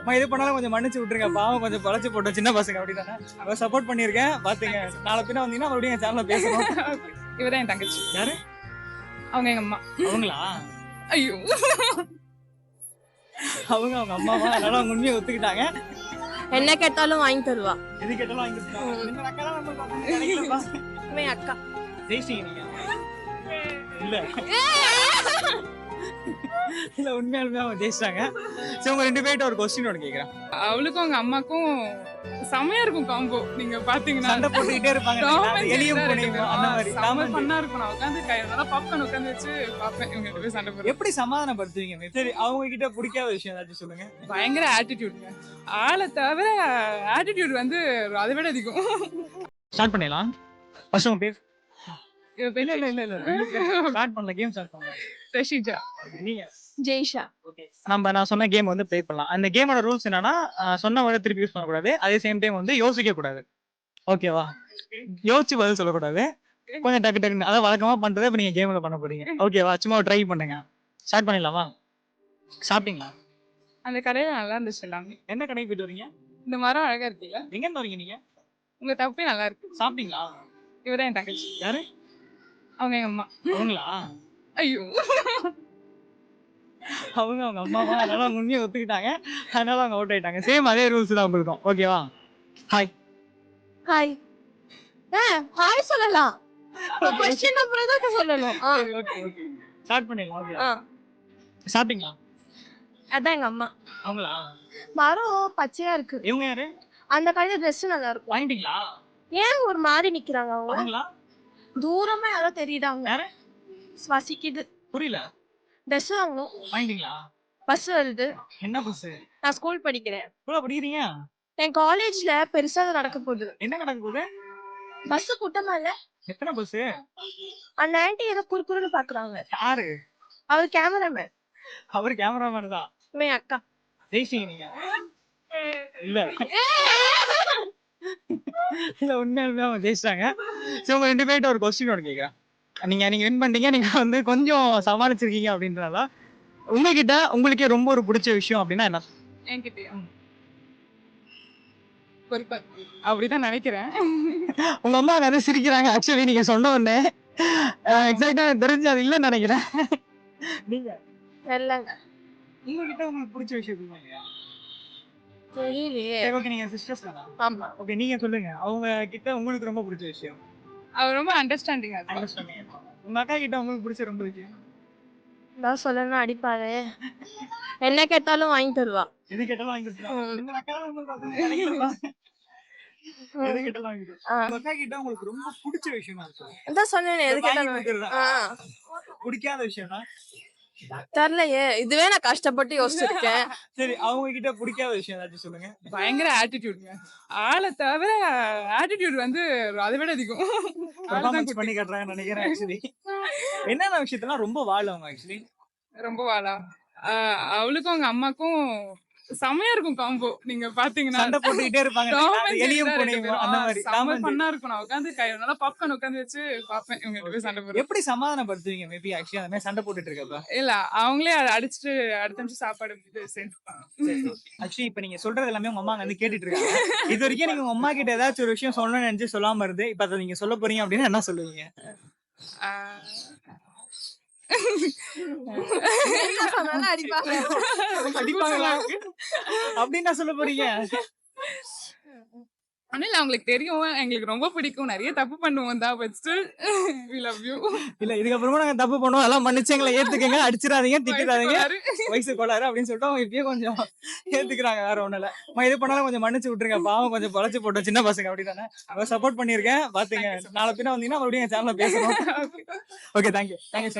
அம்மா இது பண்ணாலும் கொஞ்சம் மன்னிச்சு விட்டுருங்க. பாவம் கொஞ்சம் பழச்சு போட்ட சின்ன பசங்க அப்படிதானே? அவ சப்போர்ட் பண்ணியிருக்கேன். பாத்துங்க. நாளை பின்ன வந்தீங்கன்னா மறுபடியும் என் சேனல்ல பேசணும்? இவதான் என் தங்கச்சி. யாரு? அவங்க எங்க அம்மா. அவங்களா? ஐயோ. அவங்க அவங்க அம்மாவா? அதனால அவங்க உண்மையை ஒத்துக்கிட்டாங்க. என்ன கேட்டாலும் வாங்கி தருவா. எது கேட்டாலும் வாங்கி. இவன் அக்கா ஜெயிச்சிங்க நீங்க. இல்ல. இல்ல உண்மையாலுமே அவங்க ஜெயிச்சிட்டாங்க சரி உங்க ரெண்டு பேர்ட்ட ஒரு கொஸ்டின் ஒன்று கேக்குறேன். அவளுக்கும் அவங்க அம்மாக்கும் செமையா இருக்கும் காம்போ நீங்க பாத்தீங்கன்னா. சண்டை போட்டுக்கிட்டே இருப்பாங்க. எலியும் ரெண்டு அந்த. மாதிரி. செம ஆ இருக்கும். நான் உட்காந்து கை நல்லா பாப்கார்ன் உட்காந்து வச்சு பாப்பேன் இவங்க ரெண்டு பேரும் சண்டை போடுறது. எப்படி சமாதானப்படுத்துவீங்க? சரி அவங்க கிட்ட பிடிக்காத விஷயம் ஏதாச்சும் சொல்லுங்க. பயங்கர ஆட்டிடியூட்ங்க ஆளை தவிர ஆட்டிடியூட் வந்து அதை விட அதிகம். ஸ்டார்ட் பண்ணிடலாம் ஃபர்ஸ்ட் உங்க பேர்? இவ இல்ல பேரு இல்ல இல்ல இல்ல ஸ்டார்ட் பண்ணல. கேம் ஸ்டார்ட் பண்ணலாம். ரஷிஜா. நீங்க ஜெய்ஷா. நம்ம நான் சொன்ன கேம் வந்து ப்ளே பண்ணலாம். அந்த கேமோட ரூல்ஸ் என்னன்னா சொன்ன வேர்டை திருப்பி யூஸ் பண்ணக்கூடாது. அதே சேம் டைம் வந்து யோசிக்க கூடாது ஓகேவா யோசிச்சு பதில் சொல்லக்கூடாது. கொஞ்சம் டக்கு டக்குன்னு அதான் வழக்கமா பண்றதை இப்ப நீங்க கேம்ல பண்ண போறீங்க. ஓகேவா சும்மா ட்ரை பண்ணுங்க. ஸ்டார்ட் பண்ணிடலாமா? சாப்பிட்டீங்களா? அந்த கடையில நல்லா இருந்துச்சு எல்லாமே. என்ன கடைக்கு போயிட்டு வரீங்க? இந்த மரம் அழகா இருக்குல்ல. எங்க இருந்து வரீங்க நீங்க? உங்க தப்பே நல்லா இருக்கு. சாப்பிட்டீங்களா? இவதான் என் தங்கச்சி. யாரு? அவங்க எங்க அம்மா. அவங்களா? ஐயோ. அவங்க அவங்க அம்மாவா அதனால அவங்க உண்மையை ஒத்துக்கிட்டாங்க. அதனால அவங்க அவுட் ஆயிட்டாங்க. சேம் அதே ரூல்ஸ் தான் உங்களுக்கும் ஓகேவா ஹாய் ஹாய் ஆ ஹாய் சொல்லலாம். கொஸ்டின் அப்புறம் தான் சொல்லணும். ஆ. ஓகே ஓகே ஸ்டார்ட் பண்ணிடலாம் ஓகே ஆ. சாப்பிட்டீங்களா? அதான் எங்க அம்மா. அவங்களா? மரம் பச்சையா இருக்கு. இவங்க யாரு? அந்த கடையில ட்ரெஸ் நல்லா இருக்கும். வாங்கிட்டீங்களா? ஏன் ஒரு மாதிரி நிக்கிறாங்க அவங்க? அவங்களா? தூரமா யாரோ தெரியுதாங்க யாரு? ஸ்வசிக்குது புரியல ட்ரெஸ் வாங்கணும் வாங்கிட்டீங்களா? பஸ் வருது. என்ன பஸ் நான் ஸ்கூல் படிக்கிறேன். கூட படிக்கிறீங்க? என் காலேஜ்ல பெருசா நடக்க போகுது. என்ன நடக்க போகுது? பஸ் கூட்டமா இல்ல. எத்தனை பஸ் அந்த ஆன்ட்டி ஏதோ குறுக்குறுன்னு பாக்குறாங்க. யாரு? அவர் கேமராமேன் அவர் கேமராமேன் தான். இவன் அக்கா. ஜெயிச்சிங்க நீங்க? இல்ல. இல்ல அவங்க ஜெயிச்சிட்டாங்க. சரி உங்க ரெண்டு பேர்ட்ட ஒரு கொஸ்டின் ஒன்று கேட்குறேன் நீங்க நீங்க வின் பண்ணிட்டீங்க. நீங்க வந்து கொஞ்சம் சமாளிச்சிருக்கீங்க அப்படின்றதால. உங்ககிட்ட உங்களுக்கே ரொம்ப ஒரு பிடிச்ச விஷயம் அப்படின்னா என்ன? என்கிட்டயா? அப்படிதான் நினைக்கிறேன். உங்க அம்மா கதை சிரிக்கிறாங்க. ஆக்சுவலி நீங்க சொன்ன உடனே. எக்ஸாக்டா தெரிஞ்சு அது இல்லைன்னு நினைக்கிறேன். நீங்க? இல்லைங்க உங்ககிட்ட உங்களுக்கு பிடிச்ச விஷயம் தெரியலையே. ஓகே நீங்க சிஸ்டர்ஸ் ஆமா. ஓகே நீங்க சொல்லுங்க. அவங்க கிட்ட உங்களுக்கு ரொம்ப பிடிச்ச விஷயம். அவர் ரொம்ப அண்டர்ஸ்டாண்டிங் அது. Understand பண்ணுங்க. உங்க அக்கா கிட்ட உங்களுக்கு பிடிச்ச ரொம்ப விஷயம்? நான் சொல்லணும் அடிப்பாரு என்ன கேட்டாலும் வாங்கி தருவா. எது கேட்டாலும் வாங்கி தான் உங்களுக்கு ரொம்ப பிடிச்ச விஷயம் அதான் சொன்னேனே எது கேட்டாலும். பிடிக்காத விஷயம்னா? தெரியலையே இதுவே நான் கஷ்டப்பட்டு யோசிச்சிருக்கேன். சரி அவங்க கிட்ட பிடிக்காத விஷயம் ஏதாச்சும் சொல்லுங்க. பயங்கர ஆட்டிடியூட்ங்க ஆளை தவிர ஆட்டிடியூட் வந்து அதை விட அதிகம். பண்ணி காட்டுறாங்கன்னு நினைக்கிறேன் ஆக்சுவலி என்னென்ன விஷயத்தெல்லாம் ரொம்ப வாழும் அவங்க ஆக்சுவலி ரொம்ப வாழா அவளுக்கும் அவங்க அம்மாக்கும் செமையா இருக்கும் காம்போ நீங்க பாத்தீங்கன்னா சண்டை போட்டுக்கிட்டே இருப்பாங்க. எலியும் பூனையும். அந்த மாதிரி. செம ஆ இருக்கும். நான் உட்காந்து நல்லா பாப்கார்ன் உட்காந்து வச்சு பாப்பேன். இவங்க பேரும் சண்டை போடுறது எப்படி சமாதானப்படுத்துவீங்க? மேபி ஆக்சுவலி அந்த மாதிரி சண்டை போட்டுட்டு இருக்கப்ப இல்ல அவங்களே அதை அடிச்சுட்டு அடுத்த நிமிஷம் சாப்பாடு சேர்த்துப்பாங்க ஆக்சுவலி இப்ப நீங்க சொல்றது எல்லாமே உங்க அம்மா வந்து கேட்டுட்டு இருக்காங்க. இது வரைக்கும் நீங்க உங்க அம்மா கிட்ட ஏதாச்சும் ஒரு விஷயம் சொல்லணும்னு நினைச்சு சொல்லாம இருந்து இப்ப அதை நீங்க சொல்ல போறீங்க அப்படின்னா என்ன சொல்லுவீங்க? அடிப்பாங்க. அடிப்பாங்களா? அப்படின்னு என்ன சொல்ல போறீங்க. ஆனா இல்ல அவங்களுக்கு தெரியும். எங்களுக்கு ரொம்ப பிடிக்கும். நிறைய தப்பு பண்ணுவோம் தான் but still we love you இல்ல இதுக்கப்புறமா நாங்க தப்பு பண்ணுவோம். அதெல்லாம் மன்னிச்சு எங்களை ஏத்துக்கங்க. அடிச்சிடாதீங்க திட்டிடாதீங்க. வயசு கோளாறு அப்படின்னு சொல்லிட்டு அவங்க இப்பயே கொஞ்சம் ஏத்துக்கிறாங்க வேற இல்ல அம்மா இது பண்ணாலும் கொஞ்சம் மன்னிச்சு விட்டுருங்க. பாவம் கொஞ்சம் பழச்சு போட்ட சின்ன பசங்க அப்படிதானே. அவ சப்போர்ட் பண்ணிருக்கேன் பாத்துங்க நாளை பின்ன வந்தீங்கன்னா மறுபடியும் சேனல்ல பேசணும் ஓகே தேங்க்யூ தேங்க்யூ